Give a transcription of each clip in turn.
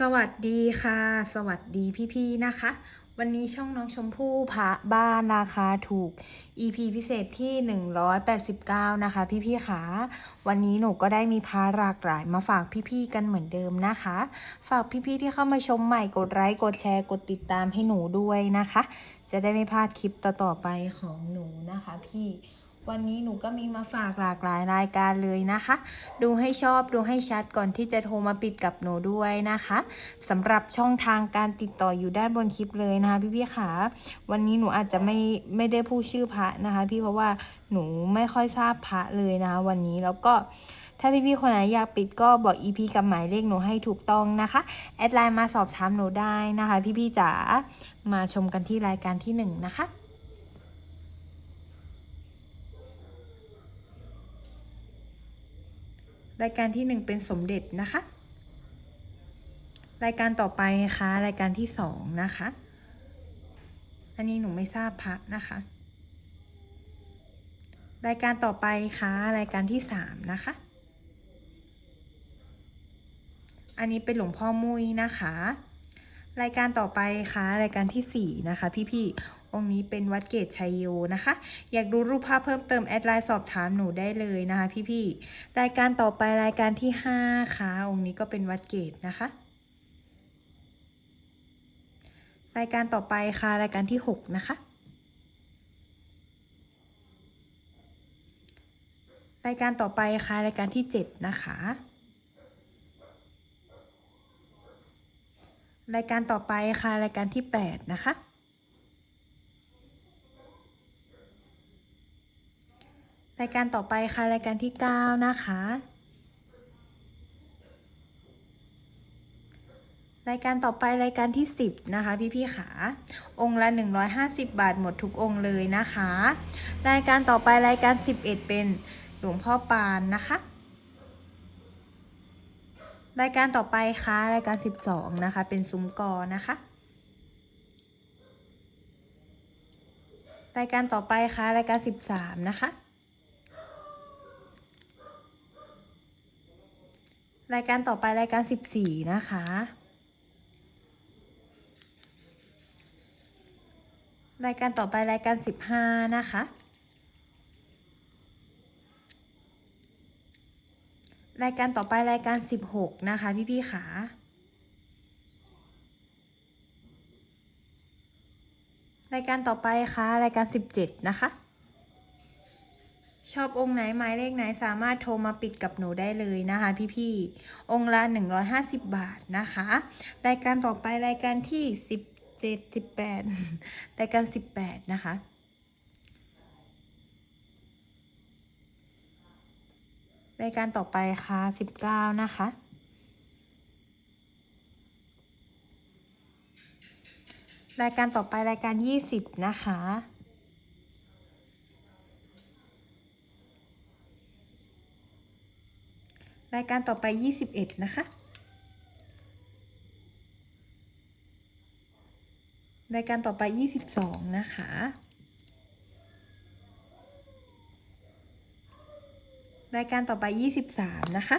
สวัสดีค่ะ สวัสดีพี่ๆนะคะ วันนี้ช่องน้องชมพู่พระบ้านราคาถูก EP พิเศษที่ 189 นะคะ พี่ๆค่ะวันนี้หนูก็ได้มีพระหลากหลายมาฝากพี่ๆกันเหมือนเดิมนะคะ ฝากพี่ๆที่เข้ามาชมใหม่กดไลค์กดแชร์กดติดตามให้หนูด้วยนะคะ จะได้ไม่พลาดคลิปต่อๆไปของหนูนะคะพี่ วันนี้หนูก็มีมาฝากหลากหลายรายการเลยนะคะ ดูให้ชอบดูให้ชัดก่อนที่จะโทรมาปิดกับหนูด้วยนะคะสำหรับช่องทางการติดต่ออยู่ด้านบนคลิปเลยนะคะพี่พี่ๆค่ะวันนี้หนูอาจจะไม่ไม่ได้พูดชื่อพระนะคะ พี่เพราะว่าหนูไม่ค่อยทราบพระเลยนะคะวันนี้แล้วก็ถ้าพี่ๆคนไหนอยากปิดก็บอก EP กับหมายเลขหนูให้ถูกต้องนะคะ แอดไลน์มาสอบถามหนูได้นะคะ พี่ๆจ๋ามาชมกันที่รายการที่หนึ่งนะคะ รายการที่หนึ่งเป็นสมเด็จนะคะ รายการต่อไปนะคะรายการที่สองนะคะ อันนี้หนูไม่ทราบพระนะคะ รายการต่อไปค่ะรายการที่สามนะคะ อันนี้เป็นหลวงพ่อมุ้ยนะคะ รายการต่อไปค่ะรายการที่สี่นะคะ พี่ๆ องค์นี้เป็นวัดเกตชัยโยนะคะ อยากดูรูปภาพเพิ่มเติมแอดไลน์สอบถามหนูได้เลยนะคะพี่ๆ รายการต่อไปรายการที่ห้าค่ะ องค์นี้ก็เป็นวัดเกตนะคะ รายการต่อไปค่ะรายการที่หกนะคะ รายการต่อไปค่ะรายการที่เจ็ดนะคะรายการต่อไปค่ะ รายการที่แปดนะคะ รายการต่อไปค่ะรายการที่เก้านะคะ รายการต่อไปรายการที่สิบนะคะ พี่ๆขาองค์ละหนึ่งร้อยห้าสิบบาทหมดทุกองค์เลยนะคะ รายการต่อไปรายการสิบเอ็ดเป็นหลวงพ่อปานนะคะ รายการต่อไปค่ะรายการสิบสองนะคะ เป็นซุ้มกอนะคะรายการต่อไปค่ะ รายการสิบสามนะคะ รายการต่อไปรายการสิบสี่นะคะ รายการต่อไปรายการสิบห้านะคะ รายการต่อไปรายการสิบหกนะคะ พี่ๆขา รายการต่อไปค่ะรายการสิบเจ็ดนะคะ ชอบองค์ไหนหมายเลขไหนสามารถโทรมาปิดกับหนูได้เลยนะคะ พี่ๆ องค์ละหนึ่งร้อยห้าสิบบาทนะคะ รายการต่อไปรายการที่สิบเจ็ดสิบแปดรายการสิบแปดนะคะรายการต่อไปค่ะสิบเก้านะคะ รายการต่อไปรายการยี่สิบนะคะ รายการต่อไปยี่สิบเอ็ดนะคะ รายการต่อไปยี่สิบสองนะคะ รายการต่อไปยี่สิบสามนะคะ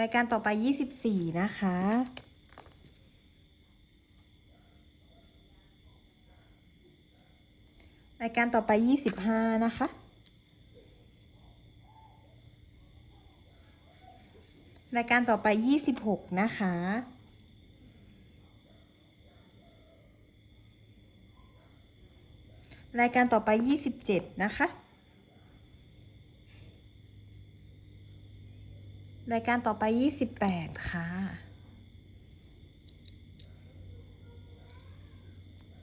รายการต่อไปยี่สิบสี่นะคะรายการต่อไปยี่สิบห้านะคะ รายการต่อไปยี่สิบหกนะคะ รายการต่อไปยี่สิบเจ็ดนะคะ รายการต่อไปยี่สิบแปดค่ะ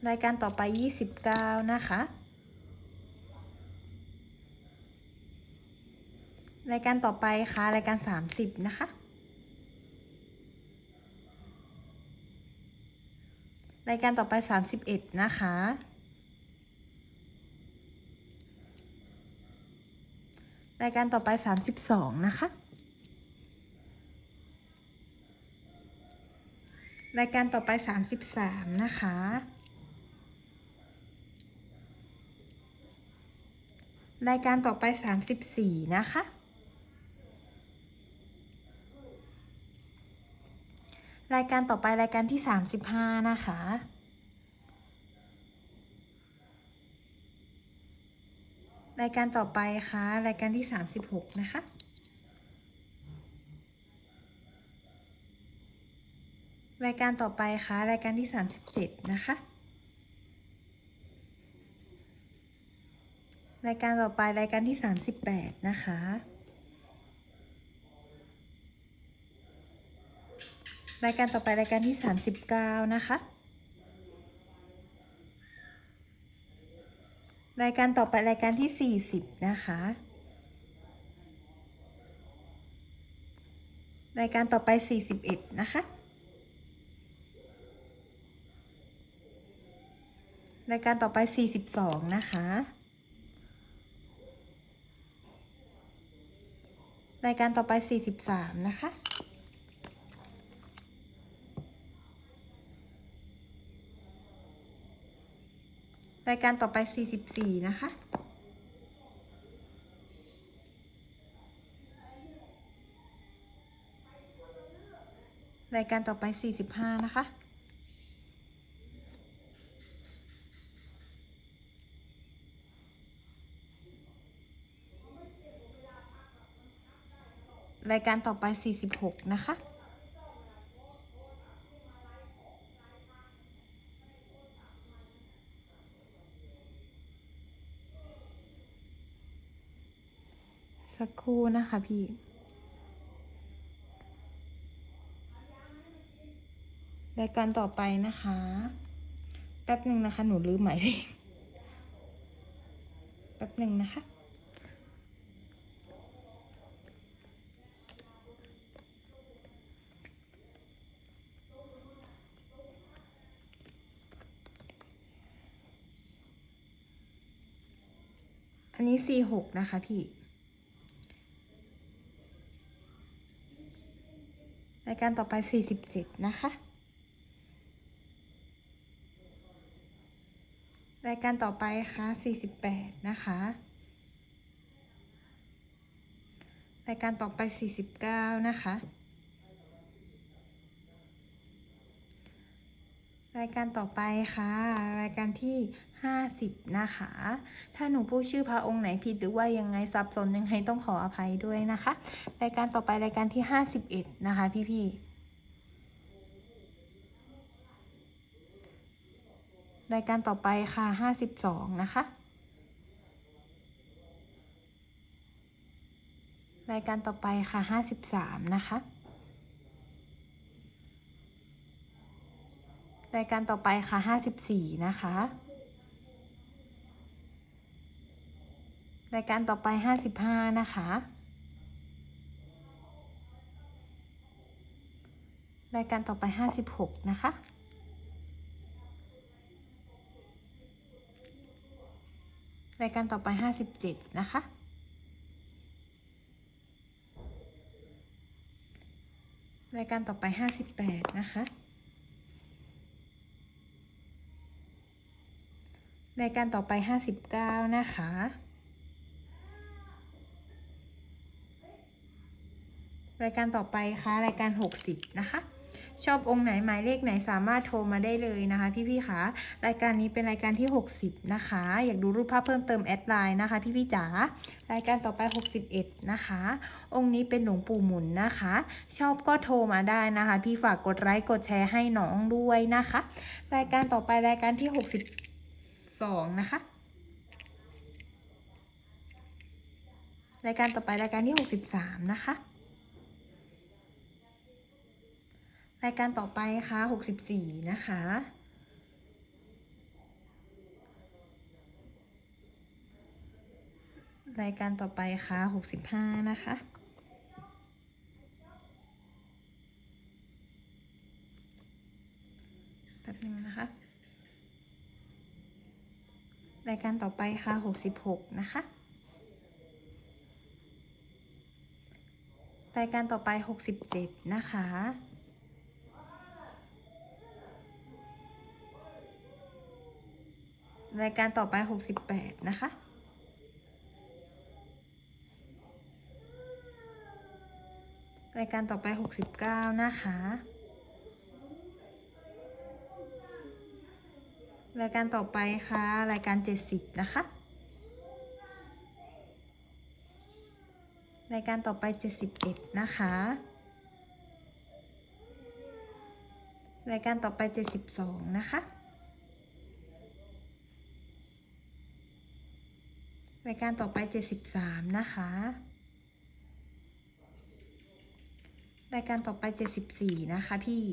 รายการต่อไปยี่สิบเก้านะคะรายการต่อไปค่ะ รายการสามสิบนะคะ รายการต่อไปสามสิบเอ็ดนะคะ รายการต่อไปสามสิบสองนะคะ รายการต่อไปสามสิบสามนะคะ รายการต่อไปสามสิบสี่นะคะายการต่อไปรายการที่สามสิบห้านะคะ รายการต่อไปค่ะ รายการที่สามสิบหกนะคะ รายการต่อไปค่ะ รายการที่สามสิบเจ็ดนะคะ รายการต่อไปรายการที่สามสิบแปดนะคะ รายการต่อไปรายการที่สามสิบเก้านะคะ รายการต่อไปรายการที่สี่สิบนะคะ รายการต่อไปสี่สิบเอ็ดนะคะ รายการต่อไปสี่สิบสองนะคะรายการต่อไปสี่สิบสามนะคะ รายการต่อไป 44 นะคะ รายการต่อไป 45 นะคะรายการต่อไป 46 นะคะ สักครู่นะคะพี่รายการต่อไปนะคะ แป๊บหนึ่งนะคะ หนูลืมหมายเลขแป๊บหนึ่งนะคะอันนี้ C6 นะคะพี่ การต่อไป 47 นะคะ รายการต่อไปค่ะ 48 นะคะ รายการต่อไป 49 นะคะ รายการต่อไปค่ะ รายการที่ 50 นะคะ ถ้าหนูพูดชื่อพระองค์ไหนผิดหรือว่ายังไงสับสนยังไงต้องขออภัยด้วยนะคะ รายการต่อไปรายการที่ 51 นะคะ พี่ๆ รายการต่อไปค่ะ 52 นะคะ รายการต่อไปค่ะ 53 นะคะรายการต่อไปค่ะ 54 นะคะ รายการต่อไป 55 นะคะ รายการต่อไป 56 นะคะ รายการต่อไป 57 นะคะ รายการต่อไป 58 นะคะรายการต่อไป 59 นะคะ รายการต่อไปค่ะรายการ 60 นะคะ ชอบองค์ไหนหมายเลขไหนสามารถโทรมาได้เลยนะคะ พี่ๆคะรายการนี้เป็นรายการที่ 60 นะคะ อยากดูรูปภาพเพิ่มเติมแอดไลน์นะคะ พี่ๆจ๋ารายการต่อไป 61 นะคะ องค์นี้เป็นหลวงปู่หมุนนะคะ ชอบก็โทรมาได้นะคะ พี่ฝากกดไลค์กดแชร์ให้น้องด้วยนะคะ รายการต่อไปรายการที่ 62 นะคะรายการต่อไปรายการที่ 63 นะคะ รายการต่อไปค่ะ64นะคะ รายการต่อไปค่ะ65นะคะ แป๊บนึงนะคะ รายการต่อไปค่ะ66นะคะ รายการต่อไป67นะคะ รายการต่อไป 68 นะคะ รายการต่อไป 69 นะคะ รายการต่อไปค่ะ รายการ 70 นะคะ รายการต่อไป 71 นะคะ รายการต่อไป 72 นะคะายการต่อไปเจ็ดสิบสามนะคะ รายการต่อไปเจ็ดสิบสี่นะคะพี่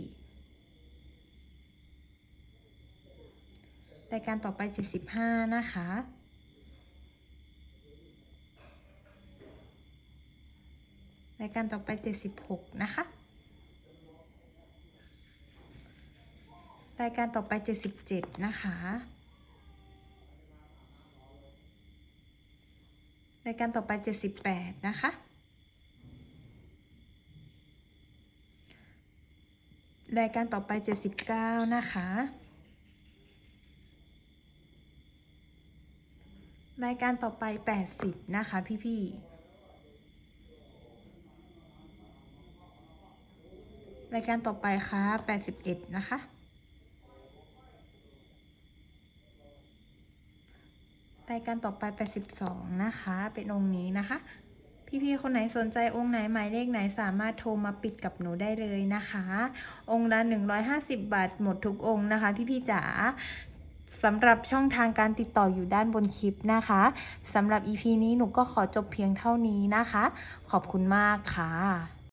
รายการต่อไปเจ็ดสิบห้านะคะ รายการต่อไปเจ็ดสิบหกนะคะ รายการต่อไปเจ็ดสิบเจ็ดนะคะ รายการต่อไปเจ็ดสิบแปดนะคะ รายการต่อไปเจ็ดสิบเก้านะคะ รายการต่อไปแปดสิบนะคะ พี่ๆ รายการต่อไปค่ะแปดสิบเอ็ดนะคะ รายการต่อไป82นะคะ เป็นองค์นี้นะคะ พี่ๆคนไหนสนใจองค์ไหนหมายเลขไหนสามารถโทรมาปิดกับหนูได้เลยนะคะ องค์ละ150บาทหมดทุกองค์นะคะ พี่ๆจ๋าสำหรับช่องทางการติดต่ออยู่ด้านบนคลิปนะคะสำหรับ EP นี้หนูก็ขอจบเพียงเท่านี้นะคะ ขอบคุณมากค่ะ